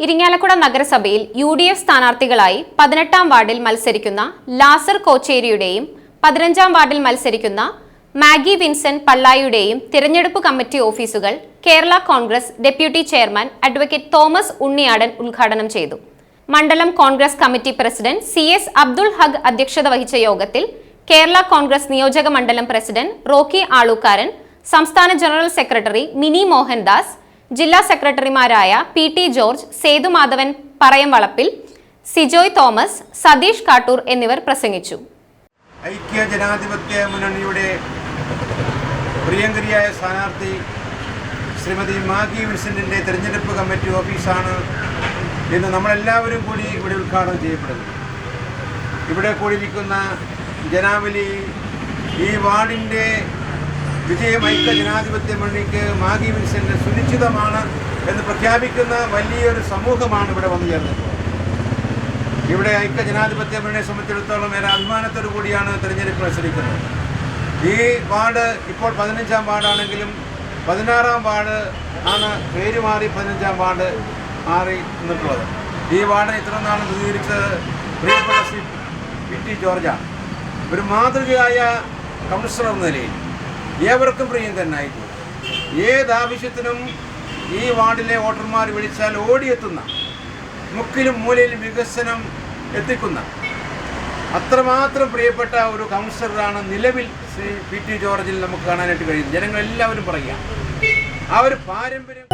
ഇരിങ്ങാലക്കുട നഗരസഭയിൽ U D F സ്ഥാനാർത്ഥികളായി പതിനെട്ടാം വാർഡിൽ മത്സരിക്കുന്ന ലാസർ കോച്ചേരിയുടെയും പതിനഞ്ചാം വാർഡിൽ മത്സരിക്കുന്ന മാഗി വിൻസെന്റ് പള്ളായിയുടെയും തിരഞ്ഞെടുപ്പ് കമ്മിറ്റി ഓഫീസുകൾ Kerala Congress deputy chairman advocate Thomas Unniyadan ഉദ്ഘാടനം ചെയ്തു. മണ്ഡലം Congress committee president C S Abdul Haq അധ്യക്ഷത വഹിച്ച യോഗത്തിൽ കേരള കോൺഗ്രസ് നിയോജക മണ്ഡലം പ്രസിഡന്റ് റോക്കി ആളൂക്കാരൻ സംസ്ഥാന ജനറൽ സെക്രട്ടറി മിനി മോഹൻദാസ് ജില്ലാ സെക്രട്ടറിമാരായ പി ടി ജോർജ് സേതുമാധവൻ പറയം വളപ്പിൽ സിജോയ് തോമസ് സതീഷ് കാട്ടൂർ എന്നിവർ പ്രസംഗിച്ചു. ഐക്യ ജനാധിപത്യ മുന്നണിയുടെ പ്രിയങ്കരിയായ സ്ഥാനാർത്ഥി ശ്രീമതി മാഗി വിൻസെന്റിന്റെ തെരഞ്ഞെടുപ്പ് കമ്മിറ്റി ഓഫീസാണ് ഇന്ന് നമ്മളെല്ലാവരും കൂടി ഇവിടെ ഉദ്ഘാടനം ചെയ്യപ്പെടുന്നത്. ഇവിടെ കൂടിയിരിക്കുന്ന ജനാവലി ഈ വാർഡിന്റെ വിജയം ജനാധിപത്യ മുന്നണിക്ക് മാഗി വിൻസെന്റ് സുനിശ്ചിതമാണ് എന്ന് പ്രഖ്യാപിക്കുന്ന വലിയൊരു സമൂഹമാണ് ഇവിടെ വന്നു ചേർന്നത് ഇവിടെ ഐക്യ ജനാധിപത്യ മുന്നണിയെ സംബന്ധിച്ചിടത്തോളം ഏറെ അഭിമാനത്തോടു കൂടിയാണ് തിരഞ്ഞെടുപ്പ് മത്സരിക്കുന്നത്. ഈ വാർഡ് ഇപ്പോൾ പതിനഞ്ചാം വാർഡാണെങ്കിലും പതിനാറാം വാർഡ് ആണ് പേര് മാറി പതിനഞ്ചാം വാർഡ് മാറി നിന്നിട്ടുള്ളത്. ഈ വാർഡിനെ ഇത്ര നാൾ പ്രതികരിച്ചത് പ്രിയപ്പെട്ട ശ്രീ പി ടി ജോർജാണ്. ഒരു മാതൃകയായ കൗൺസിലർ എന്ന നിലയിൽ ഏവർക്കും പ്രിയം തന്നെ ആയിക്കോട്ടെ ഏതാവശ്യത്തിനും ഈ വാർഡിലെ വോട്ടർമാർ വിളിച്ചാൽ ഓടിയെത്തുന്ന മുക്കിലും മൂലയിലും വികസനം എത്തിക്കുന്ന അത്രമാത്രം പ്രിയപ്പെട്ട ഒരു കൗൺസിലറാണ് നിലവിൽ ശ്രീ പി ടി ജോർജിൽ നമുക്ക് കാണാനായിട്ട് കഴിയുന്നത്. ജനങ്ങളെല്ലാവരും പറയുക. ആ ഒരു പാരമ്പര്യം